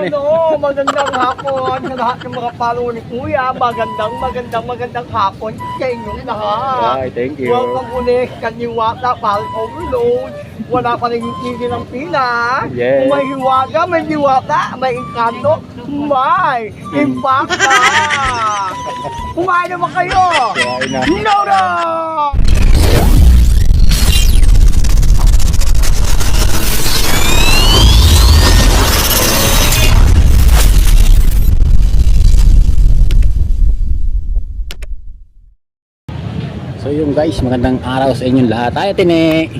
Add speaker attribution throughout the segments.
Speaker 1: Ano?
Speaker 2: Ano, magandang hapon sa lahat ng mga follower ni Kuya. Magandang, magandang, magandang hapon sa inyong lahat.
Speaker 1: Ay, thank you.
Speaker 2: Welcome ulit sa Niwata Park Overload. Wala pa rin tigil ng pila.
Speaker 1: Yes.
Speaker 2: May hiwaga, may diwata, may inkanto, may impacta. Kumain naman kayo!
Speaker 1: Kumain na.
Speaker 2: No, no!
Speaker 1: So yung guys, magandang araw sa inyong lahat. Ay, tine!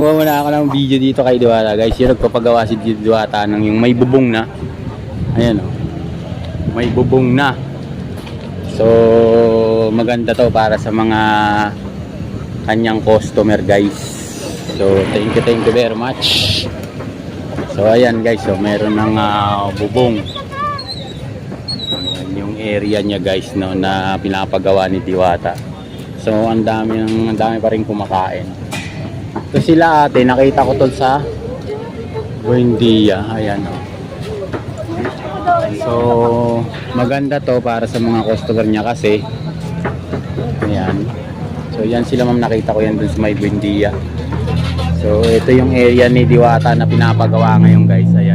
Speaker 1: Kuha muna ako ng video dito kay Diwata guys. Yung nagpapagawa si Diwata ng yung may bubong na. Ayan o. May bubong na. So, maganda to para sa mga kanyang customer guys. So, thank you, thank you very much. So, ayan guys. So, meron ng ah, bubong. Area niya guys no na pinapagawa ni Diwata. So ang dami ng ang dami pa rin kumakain. So sila ate nakita ko tol sa Buendia. Ayan oh. So maganda to para sa mga customer niya kasi ayan. So yan sila ma'am nakita ko yan dun sa may Buendia. So ito yung area ni Diwata na pinapagawa ngayon guys. Ayan.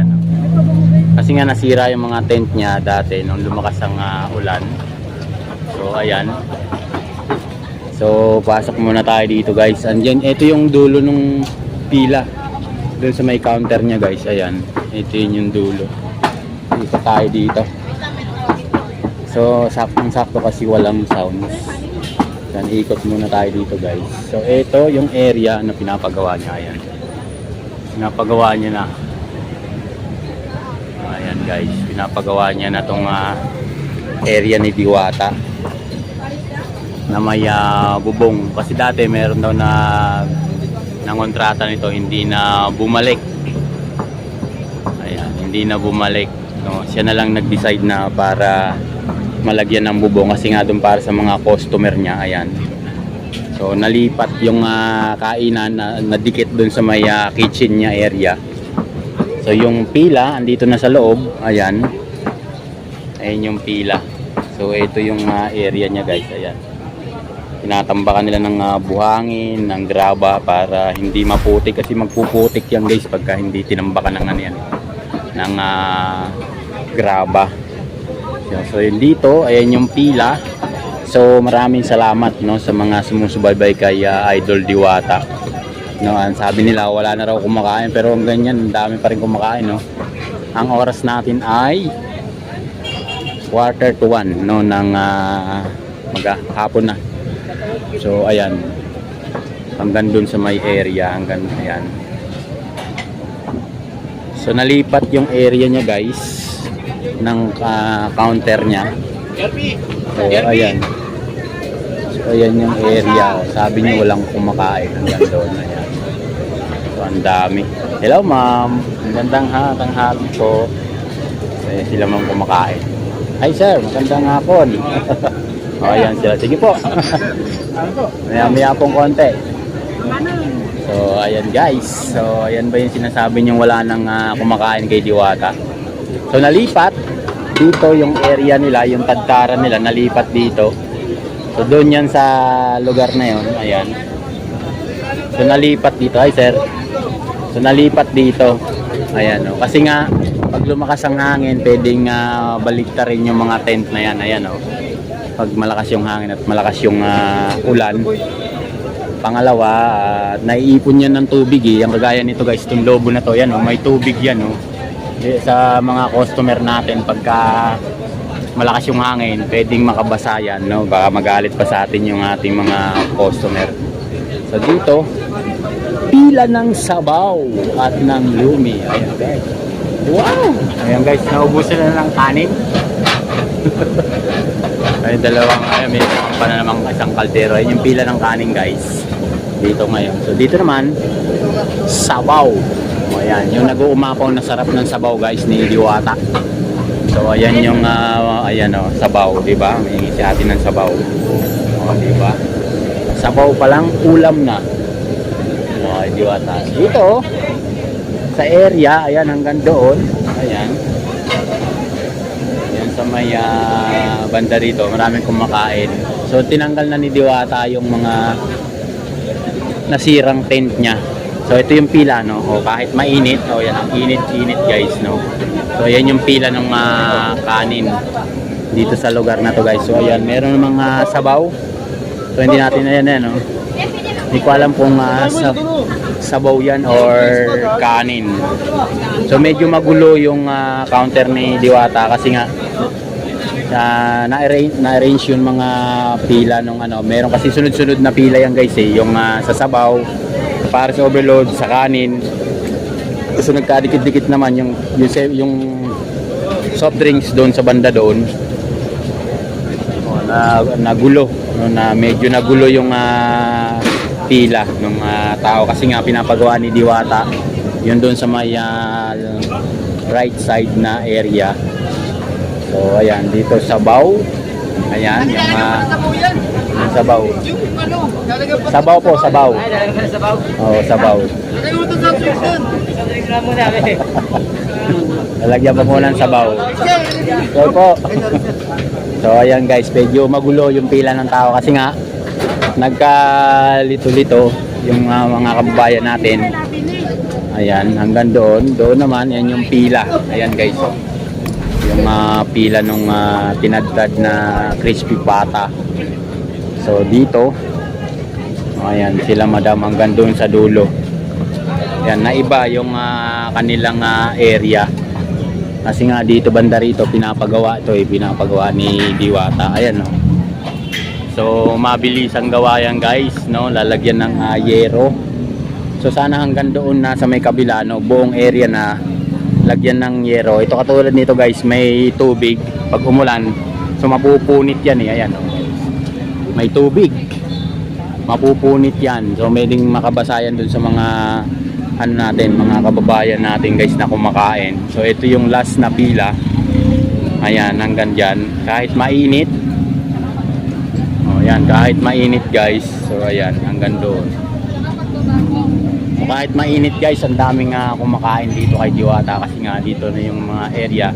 Speaker 1: Kasi nga nasira yung mga tent niya dati nung lumakas ang ah, ulan. So ayan. So pasok muna tayo dito guys. Andiyan ito yung dulo nung pila. Doon sa may counter niya guys. Ayan. Ito yun yung dulo. Dito tayo dito. So saktong sakto kasi walang sounds. Yan ikot muna tayo dito guys. So ito yung area na pinapagawa niya. Ayan. Pinapagawa niya na. Guys, pinapagawa niya na tong ah, area ni Diwata na may ah, bubong. Kasi dati meron daw na nangontrata nito hindi na bumalik. Ayan hindi na bumalik. No, siya na lang nag-decide na para malagyan ng bubong kasi nga doon para sa mga customer niya. Ayan. So nalipat yung ah, kainan na nadikit doon sa may ah, kitchen niya area So yung pila andito na sa loob, ayan. Ayan yung pila. So ito yung ah, area niya guys, ayan. Tinatambakan nila ng ah, buhangin, ng graba para hindi maputik kasi magpuputik yan guys pagka hindi tinambakan ng ano yan, ng ah, graba. So, yun dito, ayan yung pila. So maraming salamat no sa mga sumusubaybay kay ah, Idol Diwata. No, ang sabi nila wala na raw kumakain pero ang ganyan, dami pa rin kumakain, no. Ang oras natin ay quarter to one, no, ng uh, maghapon na. So, ayan. Hanggang dun sa may area, hanggang ayan. So, nalipat yung area niya, guys, ng ah, counter niya. So, ayan. So, ayan yung area. Sabi niyo walang kumakain hanggang doon. Ang dami. Hello, ma'am. Magandang ha, tanghali po. Eh, sila ma'am kumakain. Hi, sir. Magandang hapon. o, ayan sila. Sige po. Maya-maya pong konti. So, ayan guys. So, ayan ba yung sinasabi niyong wala nang ah, kumakain kay Diwata? So, nalipat. Dito yung area nila, yung tadtaran nila, nalipat dito. So doon yan sa lugar na yon, ayan. So nalipat dito, ay sir. So nalipat dito. Ayan oh. Kasi nga pag lumakas ang hangin, pwedeng uh, balikta rin yung mga tent na yan, ayan oh. Pag malakas yung hangin at malakas yung ah, ulan. Pangalawa, ah, naiipon yan ng tubig eh. Ang kagaya nito guys, itong lobo na to, yan oh, may tubig yan oh. Eh, Sa mga customer natin pagka malakas yung hangin, pwedeng makabasa yan, no? Baka magalit pa sa atin yung ating mga customer. So dito, pila ng sabaw at ng lumi. Ayan guys. Wow! Ayan guys, naubusan na ng kanin. Ay, dalawang, ay, may isang pa na namang isang kaldero. Ayan yung pila ng kanin guys. Dito ngayon. So dito naman, sabaw. O, ayan, yung nag-uumapaw na sarap ng sabaw guys ni Diwata. So ayan yung ah, ayan oh, sabaw, 'di ba? May si atin ng sabaw. Oh, 'di ba? Sabaw pa lang ulam na. Oh, di ba ta? Dito. oh. sa area, ayan hanggang doon. Ayan. Ayan sa may ah, banda rito, maraming kumakain. So tinanggal na ni Diwata yung mga nasirang tent niya. So ito yung pila no. O kahit mainit, o yan ang init-init guys no. So ayan yung pila ng ah, kanin dito sa lugar na to guys. So ayan, meron mga sabaw. So hindi natin na yan eh, no. Hindi ko alam kung ah, sa, sabaw yan or kanin. So medyo magulo yung ah, counter ni Diwata kasi nga na na-arrange, na-arrange yung mga pila nung ano. Meron kasi sunod-sunod na pila yan guys eh. Yung ah, sa sabaw, para sa overload, sa kanin. So nagkadikit-dikit naman yung, yung, yung soft drinks doon sa banda doon. Oh, na nagulo no, na medyo nagulo yung ah, pila ng ah, tao. Kasi nga pinapagawa ni Diwata yun doon sa may ah, right side na area. So ayan dito sa Baw. Ayan yung yung sabaw sabaw po sabaw oo sabaw lalagyan pa muna ng sabaw so po So ayan guys, medyo magulo yung pila ng tao. Kasi nga nagkalito-lito yung ah, mga kababayan natin. Ayan, hanggang doon, doon naman yan yung pila. Ayan guys. oh. Yung ah, pila nung ah, tinadtad na crispy pata. So dito, oh, ayan sila madam hanggang doon sa dulo. Ayan, naiba yung ah, kanilang ah, area. Kasi nga dito banda rito pinapagawa ito eh, pinapagawa ni Diwata. Ayan no. So mabilis ang gawa yan guys, no. Lalagyan ng ah, yero. So sana hanggang doon na sa may kabila no, buong area na lagyan ng yero. Ito katulad nito guys, may tubig pag umulan. So mapupunit yan eh, ayan no. May tubig. Mapupunit yan. So pwedeng makabasayan dun sa mga ano natin, mga kababayan natin guys na kumakain. So ito yung last na pila. Ayan, hanggang dyan. Kahit mainit. O yan, kahit mainit guys. So ayan, hanggang doon. So kahit mainit guys, ang daming nga kumakain dito kay Diwata kasi nga dito na yung mga area.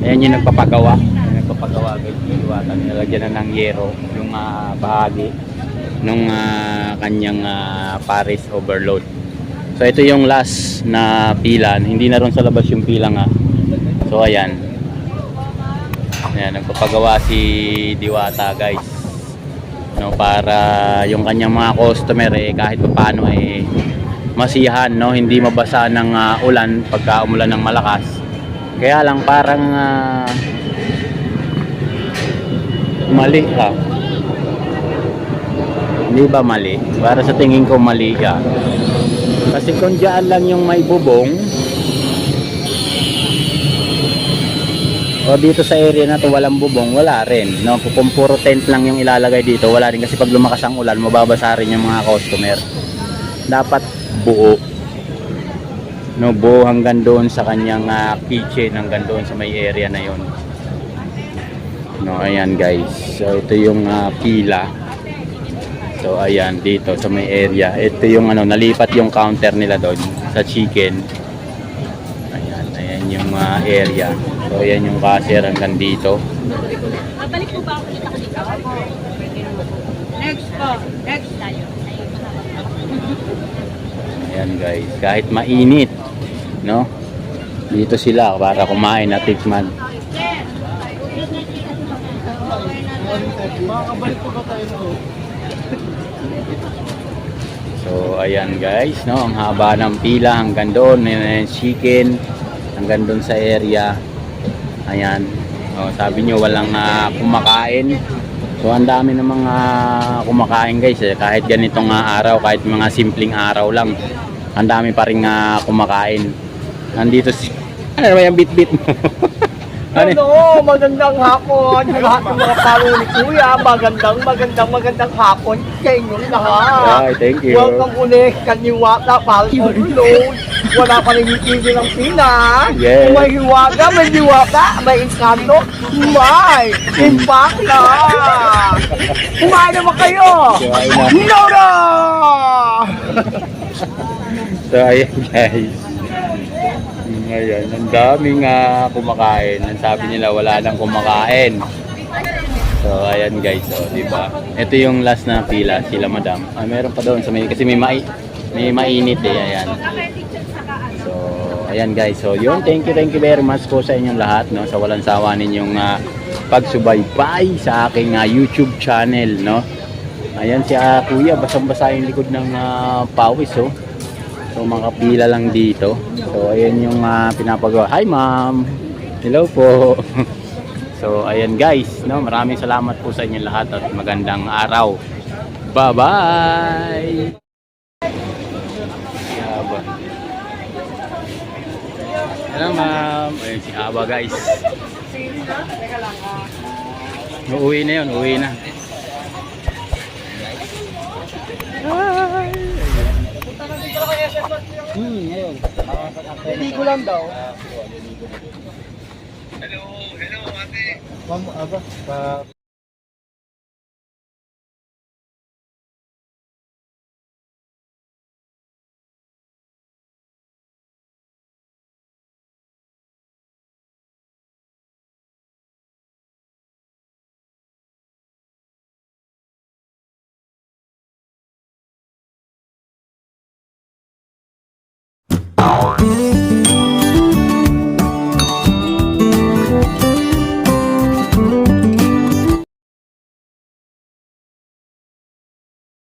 Speaker 1: Ayan yung nagpapagawa. Yung nagpapagawa guys Diwata. Nilalagyan na ng yero yung ah, bahagi nung ah, kanyang ah, Paris overload. So ito yung last na pila. Hindi na ron sa labas yung pila nga. So ayan. Ayan, nagpapagawa si Diwata guys. No, para yung kanyang mga customer eh kahit paano eh masihan no, hindi mabasa ng ah, ulan pagka umulan ng malakas. Kaya lang parang ah, mali ka. Hindi ba mali? Para sa tingin ko mali ka. Kasi kung dyan lang yung may bubong, o dito sa area na to walang bubong, wala rin. No? Kung puro tent lang yung ilalagay dito, wala rin. Kasi pag lumakas ang ulan, mababasa rin yung mga customer. Dapat buo. No, buo hanggang doon sa kanyang ah, kitchen, hanggang doon sa may area na yon. No, ayan guys. So ito yung ah, pila. So ayan dito sa may area. Ito yung ano nalipat yung counter nila doon sa chicken. Ayan, yung ah, area. So ayan yung cashier hanggang dito.
Speaker 3: Babalik po ba ako dito? Next po. Next tayo.
Speaker 1: Ayan guys, kahit mainit, no? Dito sila para kumain at tikman. So ayan guys, no, ang haba ng pila hanggang doon, may chicken hanggang doon sa area. Ayan. Oh, sabi nyo walang ah, kumakain. So ang dami ng mga kumakain guys, eh. kahit ganitong ah, araw, kahit mga simpleng araw lang, ang dami pa rin ah, kumakain. Nandito si Ano ba yung bit-bit mo? ano?
Speaker 2: Ano, magandang hapon lahat ng mga paro ni Kuya. Magandang, magandang, magandang hapon sa inyong lahat.
Speaker 1: Ay, thank you.
Speaker 2: Welcome ulit kaniwata sa overload. Wala pa rin itigil ang pina.
Speaker 1: Yes.
Speaker 2: May hiwaga, may diwata, may encanto, may impact na. Kumain naman kayo. No, no!
Speaker 1: So ayan guys. Ngayon, ang daming ah, kumakain. Ang sabi nila wala nang kumakain. So, ayan guys, oh, di ba? Ito yung last na pila, sila madam. Ah, meron pa doon sa may kasi may mai may mainit eh, ayan. So, ayan guys. So, yun, thank you, thank you very much po sa inyong lahat, no? Sa walang sawa ninyong ah, pagsubaybay sa aking ah, YouTube channel, no? Ayan si ah, Kuya, basang-basa yung likod ng ah, pawis, oh. So, makapila lang dito. So, ayan yung ah, pinapagawa. Hi, ma'am! Hello po! so, ayan guys, no? Maraming salamat po sa inyong lahat at magandang araw. Bye-bye! Hello, ma'am. Ayan si Aba, guys. Uuwi na yun, uuwi na. Hmm, ngayon.
Speaker 2: Hindi ko lang daw.
Speaker 4: Hello, hello ate. Ma'am, aba, pa